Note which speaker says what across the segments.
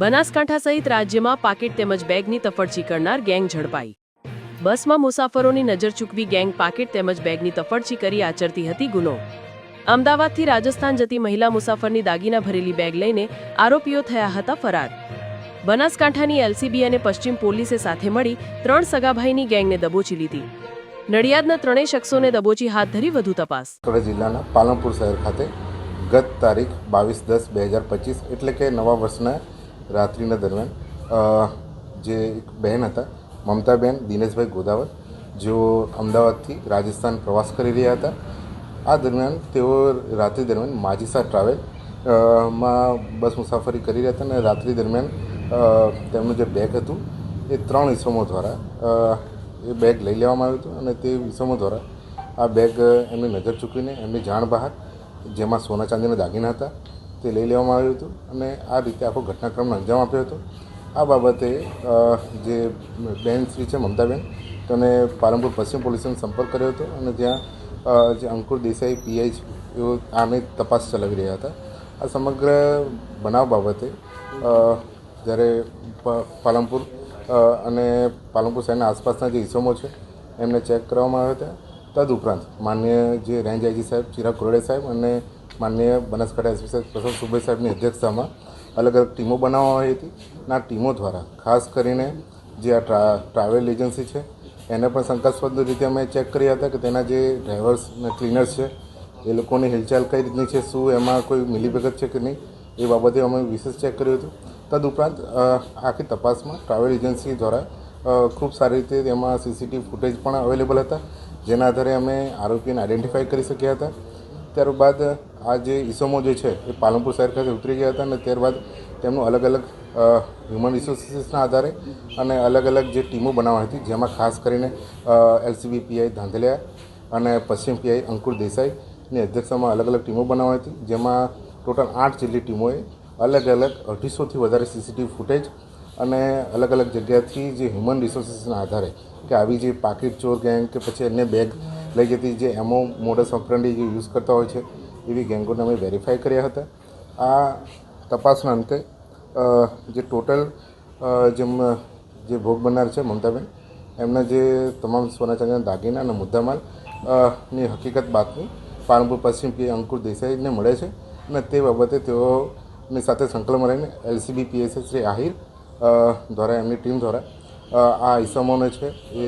Speaker 1: બનાસકાંઠા સહિત રાજ્યમાં પાકીટ તેમજ બેગની તફડચી કરનાર ગેંગ ઝડપાઈ. બસમાં મુસાફરોની નજર ચૂકવી ગેંગ પાકીટ તેમજ બેગની તફડચી કરી આચરતી હતી ગુનો. અમદાવાદથી રાજસ્થાન જતી મહિલા મુસાફરની દાગીના ભરેલી બેગ લઈને આરોપીઓ થયા હતા ફરાર. બનાસકાંઠાની એલસીબી અને પશ્ચિમ પોલીસે સાથે મળી ત્રણ સગાભાઈની ગેંગને દબોચી લીધી. નડિયાદના ત્રણેય શખ્સોને દબોચી હાથ ધરી વધુ તપાસ.
Speaker 2: જિલ્લાના પાલનપુર શહેર ખાતે ગત તારીખ બાવીસ દસ બે હજાર પચીસ એટલે કે નવા વર્ષના રાત્રિના દરમિયાન જે એક બહેન હતા, મમતાબેન દિનેશભાઈ ગોદાવર, જેઓ અમદાવાદથી રાજસ્થાન પ્રવાસ કરી રહ્યા હતા. આ દરમિયાન તેઓ રાત્રિ દરમિયાન માજીસા ટ્રાવેલમાં બસ મુસાફરી કરી રહ્યા હતા અને રાત્રિ દરમિયાન તેમનું જે બેગ હતું, એ ત્રણ ઇસમો દ્વારા એ બેગ લઈ લેવામાં આવ્યું હતું અને તે ઇસમો દ્વારા આ બેગ એમની નજર ચૂકવીને એમની જાણ બહાર, જેમાં સોના ચાંદીના દાગીના હતા તે લઈ લેવામાં આવ્યું હતું અને આ રીતે આખો ઘટનાક્રમનો અંજામ આપ્યો હતો. આ બાબતે જે બેન શ્રી છે, મમતાબેન તેને પાલનપુર પશ્ચિમ પોલીસનો સંપર્ક કર્યો હતો અને ત્યાં જે અંકુર દેસાઈ પીઆઈ એઓ આની તપાસ ચલાવી રહ્યા હતા. આ સમગ્ર બનાવ બાબતે જ્યારે પાલનપુર અને પાલનપુર શહેરના આસપાસના જે ઇસમો છે, એમને ચેક કરવામાં આવ્યા હતા. તદુપરાંત માન્ય જે રેન્જ આઈજી સાહેબ, ચિરાગ કોરડે સાહેબ અને માન્ય બનાસકાંઠા એસપી પ્રસાદ સુબે સાહેબની અધ્યક્ષતામાં અલગ અલગ ટીમો બનાવવામાં આવી હતી અને આ ટીમો દ્વારા ખાસ કરીને જે આ ટ્રા, ટ્રાવેલ એજન્સી છે, એને પણ શંકાસ્પદ રીતે અમે ચેક કર્યા હતા કે તેના જે ડ્રાઈવર્સ અને ક્લીનર્સ છે, એ લોકોની હિલચાલ કઈ રીતની છે, શું એમાં કોઈ મિલીભગત છે કે નહીં, એ બાબતે અમે વિશેષ ચેક કર્યું હતું. તદુપરાંત આખી તપાસમાં ટ્રાવેલ એજન્સી દ્વારા ખૂબ સારી રીતે તેમાં સીસીટીવી ફૂટેજ પણ અવેલેબલ હતા, જેના આધારે અમે આરોપીને આઈડેન્ટિફાઈ કરી શક્યા હતા. ત્યારબાદ આ જે ઈસમો જે છે, એ પાલનપુર શહેર ખાતે ઉતરી ગયા હતા અને ત્યારબાદ તેમનું અલગ અલગ હ્યુમન રિસોર્સિસના આધારે અને અલગ અલગ જે ટીમો બનાવવાની હતી, જેમાં ખાસ કરીને એલસીબી પીઆઈ ધાંધલિયા અને પશ્ચિમ પીઆઈ અંકુર દેસાઈની અધ્યક્ષતામાં અલગ અલગ ટીમો બનાવવાની હતી, જેમાં ટોટલ આઠ જેટલી ટીમોએ અલગ અલગ અઢીસોથી વધારે સીસીટીવી ફૂટેજ અને અલગ અલગ જગ્યાથી જે હ્યુમન રિસોર્સિસના આધારે કે આવી જે પાકીટ ચોર ગેંગ કે પછી અન્ય બેગ લઈ જતી જે એમો મોડસ ઓપરન્ડી જે યુઝ કરતા હોય છે, એવી ગેંગોને અમે વેરીફાઈ કર્યા હતા. આ તપાસના અંતે જે ટોટલ જેમ જે ભોગ બનનાર છે મમતાબેન, એમના જે તમામ સોના ચાંદીના દાગીના અને મુદ્દામાલની હકીકત બાતમી પાલનપુર પશ્ચિમ પી અંકુર દેસાઈને મળે છે અને તે બાબતે તેઓની સાથે સંકલન રહીને એલસીબી પીએસએ શ્રી આહિર દ્વારા એમની ટીમ દ્વારા આ ઇસમોને છે એ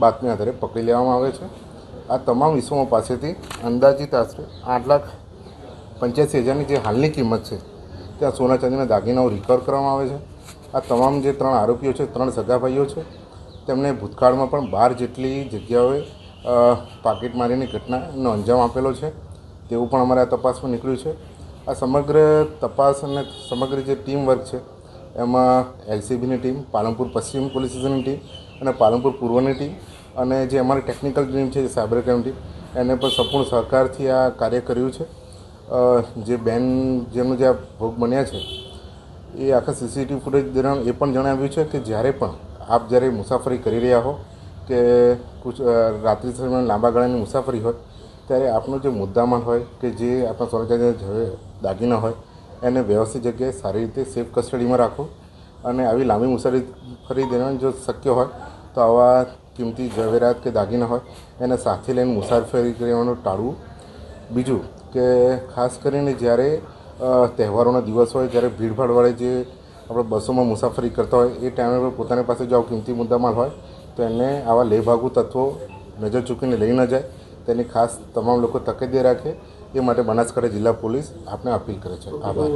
Speaker 2: બાતમી આધારે પકડી લેવામાં આવે છે. આ તમામ ઇસમો પાસેથી અંદાજિત આશરે આઠ લાખ પંચ્યાસી હજારની જે હાલની કિંમત છે, ત્યાં સોના ચાંદીના દાગીનાઓ રિકવર કરવામાં આવે છે. આ તમામ જે ત્રણ આરોપીઓ છે, ત્રણ સગાભાઈઓ છે તેમણે ભૂતકાળમાં પણ બાર જેટલી જગ્યાઓએ પાકેટ મારીની ઘટનાનો અંજામ આપેલો છે. તેવું પણ અમારે આ તપાસમાં નીકળ્યું છે. આ સમગ્ર તપાસ અને સમગ્ર જે ટીમ વર્ક છે, એમાં એલસીબીની ટીમ, પાલનપુર પશ્ચિમ પોલીસ સ્ટેશનની ટીમ અને પાલનપુર પૂર્વની ટીમ અને જે અમારી ટેકનિકલ ટીમ છે, જે સાયબર ક્રાઇમ ટીમ એને પણ સંપૂર્ણ સહકારથી આ કાર્ય કર્યું છે. જે બેન જેમનું જે આ ભોગ બન્યા છે, એ આખા સીસીટીવી ફૂટેજ દરમિયાન એ પણ જણાવ્યું છે કે જ્યારે પણ આપ જ્યારે મુસાફરી કરી રહ્યા હો કે કુછ રાત્રિ દરમિયાન લાંબા ગાળાની મુસાફરી હોય, ત્યારે આપનો જે મુદ્દામાલ હોય કે જે આપણા સોના દાગીના હોય, એને વ્યવસ્થિત જગ્યાએ સારી રીતે સેફ કસ્ટડીમાં રાખો. અને આવી લાંબી મુસાફરી ફરી દરમિયાન જો શક્ય હોય, તો આવા કિંમતી ઝવેરાત કે દાગીના હોય, એને સાથે લઈને મુસાફરી કરવાનું ટાળવું. બીજું કે ખાસ કરીને જ્યારે તહેવારોના દિવસ હોય, જ્યારે ભીડભાડવાળી જે આપણે બસોમાં મુસાફરી કરતા હોય, એ ટાઈમે પર પોતાની પાસે જો કિંમતી મુદ્દામાલ હોય, તો એને આવા લેભાગુ તત્વો નજર ચૂકીને લઈ ન જાય. તેની ખાસ તમામ લોકો તકેદારી રાખે. એ માટે બનાસકાંઠા જિલ્લા પોલીસ આપને અપીલ કરે છે. આભાર.